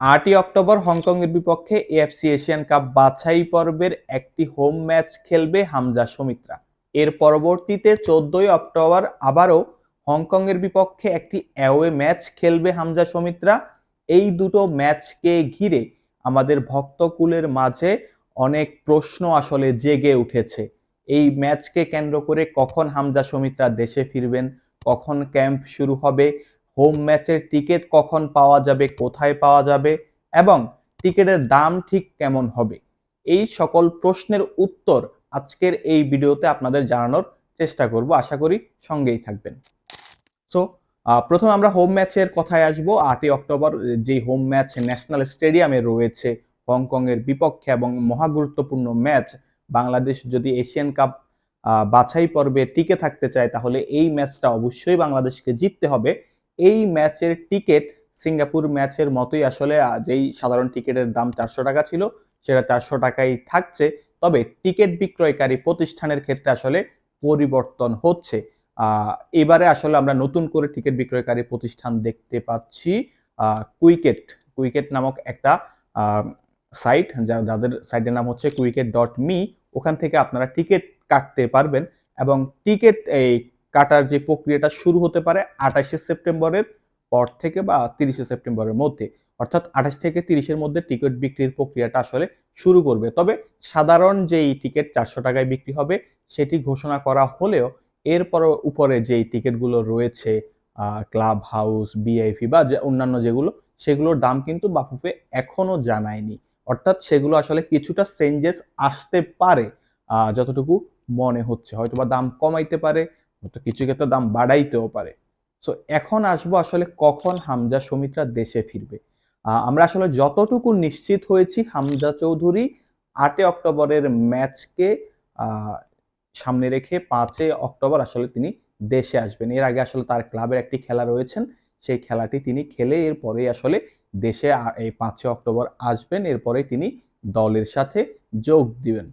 আটই অক্টোবর হংকংয়ের বিপক্ষে এএফসি এশিয়ান কাপ বাছাই পর্বের একটি হোম ম্যাচ খেলবে হামজা সমিত্রা। এর পরবর্তীতে চোদ্দই অক্টোবর আবারও হংকংয়ের বিপক্ষে একটি অ্যাওয়ে ম্যাচ খেলবে হামজা সমিত্রা। এই দুটো ম্যাচকে ঘিরে আমাদের ভক্তকুলের মাঝে অনেক প্রশ্ন আসলে জেগে উঠেছে। এই ম্যাচকে কেন্দ্র করে কখন হামজা সমিত্রা দেশে ফিরবেন, কখন ক্যাম্প শুরু হবে হোম ম্যাচের টিকিট কখন পাওয়া যাবে, কোথায় পাওয়া যাবে এবং টিকিটের দাম ঠিক কেমন হবে? এই সকল প্রশ্নের উত্তর আজকের এই ভিডিওতে আপনাদের জানানোর চেষ্টা করব। আশা করি সঙ্গেই থাকবেন। সো প্রথমে আমরা হোম ম্যাচের কথায় আসব। আটই অক্টোবর যে হোম ম্যাচ ন্যাশনাল স্টেডিয়ামে রয়েছে, হংকংয়ের বিপক্ষে এবং মহাগুরুত্বপূর্ণ ম্যাচ বাংলাদেশ যদি এশিয়ান কাপ বাছাই পর্বে টিকে থাকতে চায়, তাহলে এই ম্যাচটা অবশ্যই বাংলাদেশকে জিততে হবে। এই ম্যাচের টিকিট সিঙ্গাপুর ম্যাচের মতোই আসলে যেই সাধারণ টিকিটের দাম চারশো টাকা ছিল, সেটা চারশো টাকাই থাকছে। তবে টিকিট বিক্রয়কারী প্রতিষ্ঠানের ক্ষেত্রে আসলে পরিবর্তন হচ্ছে। এবারে আসলে আমরা নতুন করে টিকিট বিক্রয়কারী প্রতিষ্ঠান দেখতে পাচ্ছি কুইকেট। কুইকেট নামক একটা সাইট, যা, যাদের সাইটের নাম হচ্ছে কুইকেট ডট মি, ওখান থেকে আপনারা টিকিট কাটতে পারবেন। এবং টিকিট, এই কাটার যে প্রক্রিয়াটা শুরু হতে পারে আঠাশে সেপ্টেম্বরের পর থেকে বা তিরিশে সেপ্টেম্বরের মধ্যে। অর্থাৎ আঠাশ থেকে তিরিশের মধ্যে টিকিট বিক্রির প্রক্রিয়াটা আসলে শুরু করবে। তবে সাধারণ যেই টিকিট চারশো টাকায় বিক্রি হবে, সেটি ঘোষণা করা হলেও এরপর উপরে যেই টিকিটগুলো রয়েছে ক্লাব হাউস বিআইপি বা যে অন্যান্য যেগুলো, সেগুলোর দাম কিন্তু বাফুফে এখনও জানায়নি। অর্থাৎ সেগুলো আসলে কিছুটা চেঞ্জেস আসতে পারে যতটুকু মনে হচ্ছে। হয়তো বা দাম কমাইতে পারে তো কিছু ক্ষেত্রে দাম বাড়াইতেও পারে। সো এখন আসব আসলে কখন হামজা সমিত্রা দেশে ফিরবে। আমরা আসলে যতটুকু নিশ্চিত হয়েছি হামজা চৌধুরী আটে অক্টোবরের ম্যাচকে সামনে রেখে পাঁচে অক্টোবর আসলে তিনি দেশে আসবেন। এর আগে আসলে তার ক্লাবের একটি খেলা রয়েছেন, সেই খেলাটি তিনি খেলে এরপরেই আসলে দেশে এই পাঁচে অক্টোবর আসবেন এরপরে তিনি দলের সাথে যোগ দিবেন।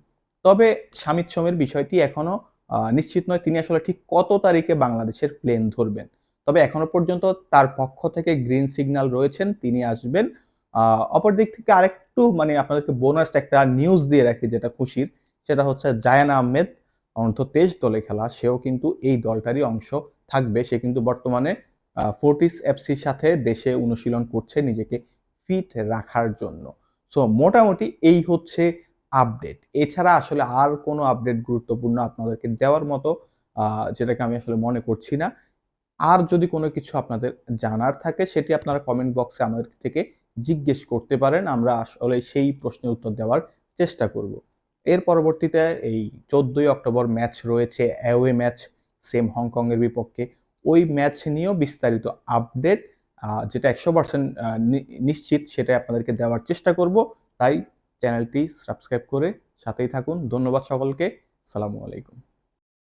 তবে স্বামীর সোমের বিষয়টি এখনও নিশ্চিত নয় তিনি আসলে ঠিক কত তারিখে বাংলাদেশের প্লেন ধরবেন। তবে এখনও পর্যন্ত তার পক্ষ থেকে গ্রিন সিগন্যাল রয়েছেন, তিনি আসবেন। অপর দিক থেকে আরেকটু মানে আপনাদেরকে বোনাস একটা নিউজ দিয়ে রাখি যেটা খুশির, সেটা হচ্ছে জায়ান আহমেদ অনন্ত তেজ দলে খেলা, সেও কিন্তু এই দলটারই অংশ থাকবে। সে কিন্তু বর্তমানে ফোর্টিস এফসির সাথে দেশে অনুশীলন করছে নিজেকে ফিট রাখার জন্য। সো মোটামুটি এই হচ্ছে আপডেট। এছাড়া আসলে আর কোনো আপডেট গুরুত্বপূর্ণ আপনাদেরকে দেওয়ার মতো যেটাকে আমি আসলে মনে করছি না। আর যদি কোনো কিছু আপনাদের জানার থাকে, সেটি আপনারা কমেন্ট বক্সে আমাদের থেকে জিজ্ঞেস করতে পারেন। আমরা আসলে সেই প্রশ্নের উত্তর দেওয়ার চেষ্টা করব। এর পরবর্তীতে এই চোদ্দোই অক্টোবর ম্যাচ রয়েছে অ্যাওয়ে ম্যাচ সেম হংকংয়ের বিপক্ষে। ওই ম্যাচ নিয়েও বিস্তারিত আপডেট যেটা একশো পার্সেন্ট নিশ্চিত সেটাই আপনাদেরকে দেওয়ার চেষ্টা করব। তাই চ্যানেলটি সাবস্ক্রাইব করে সাথেই থাকুন। ধন্যবাদ সকলকে। সালামু আলাইকুম।